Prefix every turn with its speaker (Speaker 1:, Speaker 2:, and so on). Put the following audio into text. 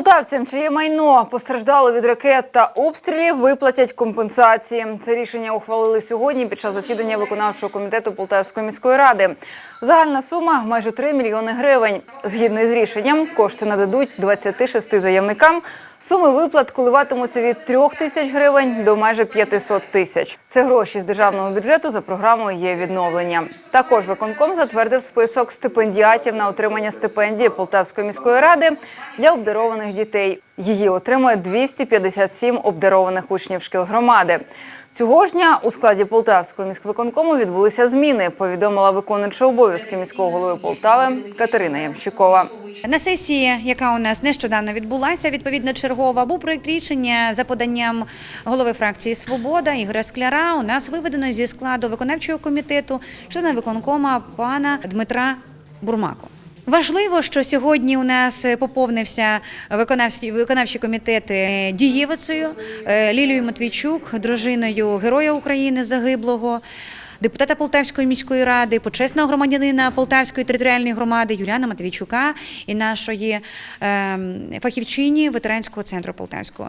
Speaker 1: Полтавцям, чиє майно постраждало від ракет та обстрілів, виплатять компенсації. Це рішення ухвалили сьогодні під час засідання виконавчого комітету Полтавської міської ради. Загальна сума майже 3 мільйони гривень. Згідно із рішенням, кошти нададуть 26 заявникам. Суми виплат коливатимуться від 3 тисяч гривень до майже 500 тисяч. Це гроші з державного бюджету за програмою є відновлення. Також виконком затвердив список стипендіатів на отримання стипендії Полтавської міської ради для обдарованих дітей. Її отримує 257 обдарованих учнів шкіл громади. Цього ж дня у складі Полтавського міськвиконкому відбулися зміни. Повідомила виконуюча обов'язки міського голови Полтави Катерина Ямщикова.
Speaker 2: На сесії, яка у нас нещодавно відбулася, відповідно чергова, був проєкт рішення за поданням голови фракції Свобода Ігоря Скляра. У нас виведено зі складу виконавчого комітету члена виконкома пана Дмитра Бурмако. Важливо, що сьогодні у нас поповнився виконавський виконавчий комітет е, дієвицею е, Лілією Матвійчук, дружиною Героя України загиблого. Депутата Полтавської міської ради, почесного громадянина Полтавської територіальної громади Юліана Матвійчука і нашої ем, фахівчині ветеранського центру Полтавського.